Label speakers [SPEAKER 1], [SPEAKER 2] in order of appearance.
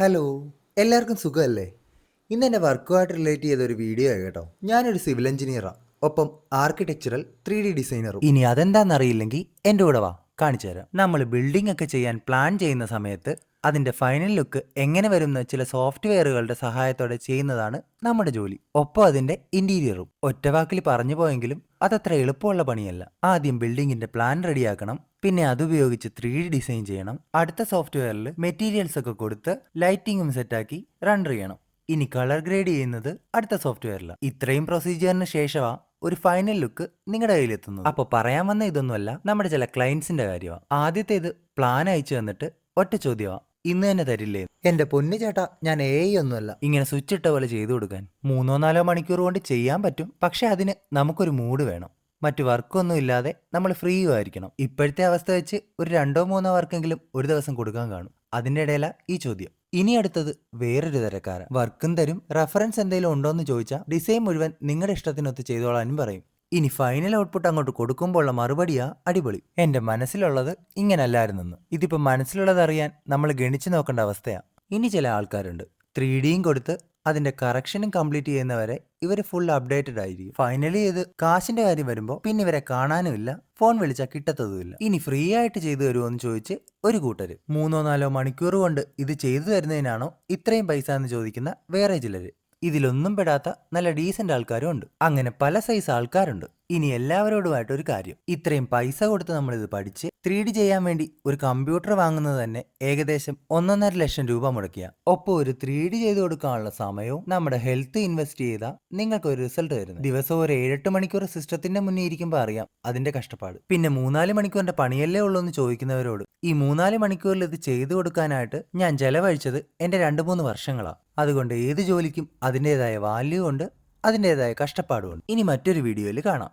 [SPEAKER 1] Hello എല്ലാവർക്കും സുഖമല്ലേ? ഇന്ന് എന്റെ വർക്കുമായിട്ട് റിലേറ്റ് ചെയ്ത ഒരു വീഡിയോ ആണ് കേട്ടോ. ഞാനൊരു സിവിൽ എഞ്ചിനീയറാണ് ഒപ്പം ആർക്കിടെക്ചറൽ ത്രീ ഡി ഡിസൈനറും
[SPEAKER 2] ഇനി അതെന്താണെന്നറിയില്ലെങ്കിൽ എന്റെ കൂടെ വാ. കാണിച്ചു തരാം. നമ്മൾ ബിൽഡിംഗ് ഒക്കെ ചെയ്യാൻ പ്ലാൻ ചെയ്യുന്ന സമയത്ത് അതിന്റെ ഫൈനൽ ലുക്ക് എങ്ങനെ വരുന്ന ചില സോഫ്റ്റ്വെയറുകളുടെ സഹായത്തോടെ ചെയ്യുന്നതാണ് നമ്മുടെ ജോലി. ഒപ്പം അതിന്റെ ഇന്റീരിയറും ഒറ്റവാക്കിൽ പറഞ്ഞു പോയെങ്കിലും അതത്ര എളുപ്പമുള്ള പണിയല്ല. ആദ്യം ബിൽഡിങ്ങിന്റെ പ്ലാൻ റെഡിയാക്കണം പിന്നെ അതുപയോഗിച്ച് ത്രീ ഡി ഡിസൈൻ ചെയ്യണം അടുത്ത സോഫ്റ്റ്വെയറിൽ മെറ്റീരിയൽസ് ഒക്കെ കൊടുത്ത് ലൈറ്റിങ്ങും സെറ്റാക്കി റൺ ചെയ്യണം. ഇനി കളർ ഗ്രേഡ് ചെയ്യുന്നത് അടുത്ത സോഫ്റ്റ്വെയറിലാണ് ഇത്രയും പ്രൊസീജിയറിന് ശേഷമാ ഒരു ഫൈനൽ ലുക്ക് നിങ്ങളുടെ കയ്യിലെത്തുന്നു അപ്പോൾ പറയാൻ വന്ന ഇതൊന്നുമല്ല നമ്മുടെ ചില ക്ലയൻസിന്റെ കാര്യമാണ് ആദ്യത്തേത് പ്ലാൻ അയച്ചു തന്നിട്ട് ഒറ്റ ചോദ്യമാണ് ഇന്ന് തന്നെ തരില്ലേ?
[SPEAKER 1] എന്റെ പൊന്നു ചേട്ടാ ഞാൻ എ ഒന്നുമല്ല.
[SPEAKER 2] ഇങ്ങനെ സ്വിച്ച് ഇട്ട പോലെ ചെയ്തു കൊടുക്കാൻ. മൂന്നോ നാലോ മണിക്കൂർ കൊണ്ട് ചെയ്യാൻ പറ്റും. പക്ഷെ അതിന് നമുക്കൊരു മൂഡ് വേണം. മറ്റു വർക്കൊന്നും ഇല്ലാതെ നമ്മൾ ഫ്രീ ആയിരിക്കണം. ഇപ്പോഴത്തെ അവസ്ഥ വെച്ച് ഒരു രണ്ടോ മൂന്നോ വർക്കെങ്കിലും ഒരു ദിവസം കൊടുക്കാൻ കാണും. അതിന്റെ ഇടയില ഈ ചോദ്യം. ഇനി അടുത്തത് വേറൊരു തരക്കാര. വർക്കും തരും. റെഫറൻസ് എന്തെങ്കിലും ഉണ്ടോ എന്ന് ചോദിച്ചാൽ ഡിസൈൻ മുഴുവൻ നിങ്ങളുടെ ഇഷ്ടത്തിനൊത്ത് ചെയ്തോളാനും പറയും. ഇനി ഫൈനൽ ഔട്ട്പുട്ട് അങ്ങോട്ട് കൊടുക്കുമ്പോഴുള്ള മറുപടിയാ അടിപൊളി. എന്റെ മനസ്സിലുള്ളത് ഇങ്ങനല്ലായിരുന്നെന്ന്. ഇതിപ്പോ മനസ്സിലുള്ളത് അറിയാൻ നമ്മൾ ഗണിച്ചു നോക്കേണ്ട അവസ്ഥയാ. ഇനി ചില ആൾക്കാരുണ്ട്. ത്രീ ഡിയും കൊടുത്ത് അതിന്റെ കറക്ഷനും കംപ്ലീറ്റ് ചെയ്യുന്നവരെ ഇവർ ഫുൾ അപ്ഡേറ്റഡ് ആയിരിക്കും. ഫൈനലി ഇത് കാശിന്റെ കാര്യം വരുമ്പോൾ പിന്നെ ഇവരെ കാണാനുമില്ല ഫോൺ വിളിച്ചാൽ കിട്ടത്തതുമില്ല. ഇനി ഫ്രീ ആയിട്ട് ചെയ്തു തരുമോ എന്ന് ചോദിച്ച് ഒരു കൂട്ടര്. മൂന്നോ നാലോ മണിക്കൂർ കൊണ്ട് ഇത് ചെയ്തു തരുന്നതിനാണോ ഇത്രയും പൈസ എന്ന് ചോദിക്കുന്ന വേറെ ചിലര്. ഇതിലൊന്നും പെടാത്ത നല്ല ഡീസന്റ് ആൾക്കാരും ഉണ്ട്. അങ്ങനെ പല സൈസ് ആൾക്കാരുണ്ട്. ഇനി എല്ലാവരോടുമായിട്ട് ഒരു കാര്യം. ഇത്രയും പൈസ കൊടുത്ത് നമ്മൾ ഇത് പഠിച്ച് ത്രീ ഡി ചെയ്യാൻ വേണ്ടി ഒരു കമ്പ്യൂട്ടർ വാങ്ങുന്നത് തന്നെ ഏകദേശം ഒന്നൊന്നര ലക്ഷം രൂപ മുടക്കിയ. ഒപ്പം ഒരു ത്രീ ഡി ചെയ്ത് കൊടുക്കാനുള്ള സമയവും നമ്മുടെ ഹെൽത്ത് ഇൻവെസ്റ്റ് ചെയ്താൽ നിങ്ങൾക്ക് ഒരു റിസൾട്ട് വരും ദിവസം ഒരു ഏഴെട്ട് മണിക്കൂർ സിസ്റ്റത്തിന്റെ മുന്നിൽ ഇരിക്കുമ്പോൾ അറിയാം അതിന്റെ കഷ്ടപ്പാട്. പിന്നെ മൂന്നാൽ മണിക്കൂറിന്റെ പണിയല്ലേ ഉള്ളൂ എന്ന് ചോദിക്കുന്നവരോട് ഈ മൂന്നാൽ മണിക്കൂറിൽ ഇത് ചെയ്തു കൊടുക്കാനായിട്ട് ഞാൻ ചെലവഴിച്ചത് എന്റെ രണ്ട് മൂന്ന് വർഷങ്ങളാണ് അതുകൊണ്ട് ഏത് ജോലിക്കും അതിന്റെതായ വാല്യൂ ഉണ്ട് അതിന്റെതായ കഷ്ടപ്പാടുമുണ്ട് ഇനി മറ്റൊരു വീഡിയോയിൽ കാണാം.